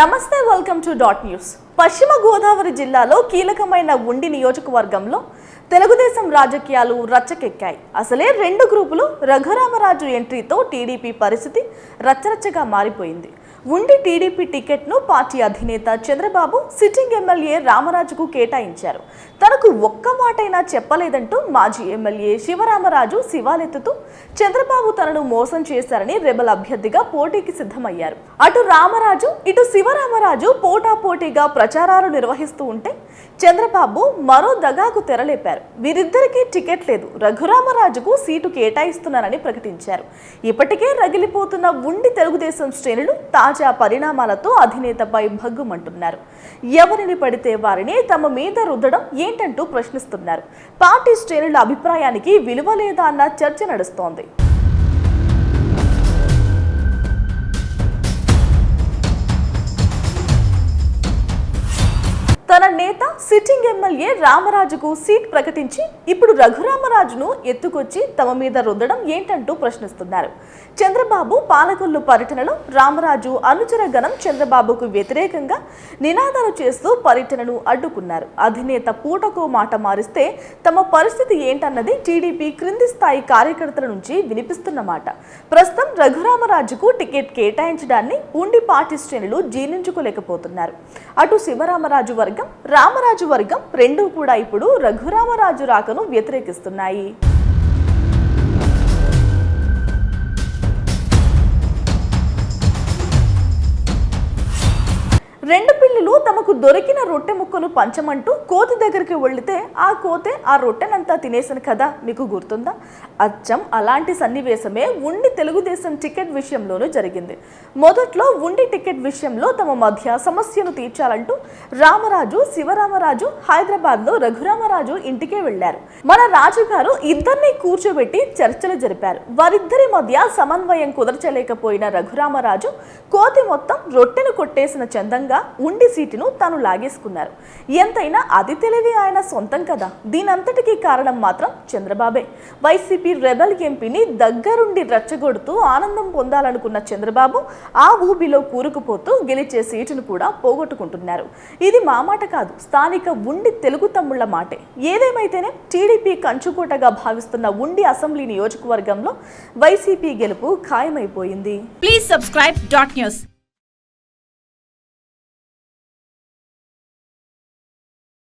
నమస్తే welcome to dot news పశ్చిమ గోదావరి జిల్లాలో కీలకమైన ఉండి నియోజకవర్గంలో తెలుగుదేశం రాజకీయాలు రచ్చకెక్కాయి. అసలే రెండు గ్రూపులు రఘురామరాజు ఎంట్రీతో టీడీపీ పరిస్థితి రచ్చరచ్చగా మారిపోయింది. ఉండి టీడీపీ టికెట్ను పార్టీ అధినేత చంద్రబాబు సిట్టింగ్ ఎమ్మెల్యే రామరాజుకు కేటాయించారు. తనకు ఒక్క మాటైనా చెప్పలేదంటూ మాజీ ఎమ్మెల్యే శివరామరాజు శివాలెత్తుతూ చంద్రబాబు తనను మోసం చేశారని రెబల్ అభ్యర్థిగా పోటీకి సిద్ధమయ్యారు. అటు రామరాజు ఇటు శివరామరాజు పోటాపోటీగా ప్రచారాలు నిర్వహిస్తూ ఉంటే చంద్రబాబు మరో దగాకు తెరలేపారు. వీరిద్దరికీ టికెట్ లేదు. రఘురామరాజుకు సీటు కేటాయిస్తున్నారని ప్రకటించారు. ఇప్పటికే రగిలిపోతున్న ఉండి తెలుగుదేశం శ్రేణులు తాజా పరిణామాలతో అధినేతపై భగ్గుమంటున్నారు. ఎవరిని పడితే వారిని తమ మీద రుద్దడం ఏంటంటూ ప్రశ్నిస్తున్నారు. పార్టీ శ్రేణుల అభిప్రాయానికి విలువ లేదా అన్న చర్చ నడుస్తోంది. తన నేత సిట్టింగ్ ఎమ్మెల్యే రామరాజుకు సీట్ ప్రకటించి ఇప్పుడు రఘురామరాజును ఎత్తుకొచ్చి తమ మీద రుద్దడం ఏంటంటూ ప్రశ్నిస్తున్నారు. చంద్రబాబు పాలకొల్లు పర్యటనలో రామరాజు అనుచర గణం చంద్రబాబుకు వ్యతిరేకంగా నినాదాలు చేస్తూ పర్యటనను అడ్డుకున్నారు. అధినేత పూటకో మాట మారిస్తే తమ పరిస్థితి ఏంటన్నది టీడీపీ క్రింది స్థాయి కార్యకర్తల నుంచి వినిపిస్తున్న మాట. ప్రస్తుతం రఘురామరాజుకు టికెట్ కేటాయించడాన్ని ఉండి పార్టీ శ్రేణులు జీర్ణించుకోలేకపోతున్నారు. అటు శివరామరాజు వర్గం రామరాజు వర్గం రెండూ కూడా ఇప్పుడు రఘురామరాజు రాకను వ్యతిరేకిస్తున్నాయి. తనకు దొరికిన రొట్టె ముక్కను పంచమంటూ కోతి దగ్గరికి వెళితే ఆ కోతే ఆ రొట్టెనంతా తినేసిన కదా మీకు గుర్తుందా? అచ్చం అలాంటి సన్నివేశమే ఉండి తెలుగుదేశం టికెట్ విషయంలోనూ జరిగింది. మొదట్లో ఉండి టికెట్ విషయంలో తమ మధ్య సమస్యను తీర్చాలంటూ రామరాజు శివరామరాజు హైదరాబాద్లో రఘురామరాజు ఇంటికే వెళ్ళారు మన రాజుగారు ఇద్దరిని కూర్చోబెట్టి చర్చలు జరిపారు. వారిద్దరి మధ్య సమన్వయం కుదర్చలేకపోయిన రఘురామరాజు కోతి మొత్తం రొట్టెను కొట్టేసిన చందంగా ఉండి సీటును తాను లాగేసుకున్నారు. ఎంతైనా అది తెలివి ఆయన సొంతం కదా. దీనంతటికీ కారణం మాత్రం చంద్రబాబే. వైసీపీ రెబల్ ఎంపీని దగ్గరుండి రెచ్చగొడుతూ ఆనందం పొందాలనుకున్న చంద్రబాబు ఆ ఊబిలో కూరుకుపోతూ గెలిచే సీటును కూడా పోగొట్టుకుంటున్నారు. ఇది మా మాట కాదు స్థానిక ఉండి తెలుగు తమ్ముళ్ళ మాటే. ఏదేమైతేనే టీడీపీ కంచుకోటగా భావిస్తున్న ఉండి అసెంబ్లీ నియోజకవర్గంలో వైసీపీ గెలుపు ఖాయమైపోయింది. Please subscribe dot news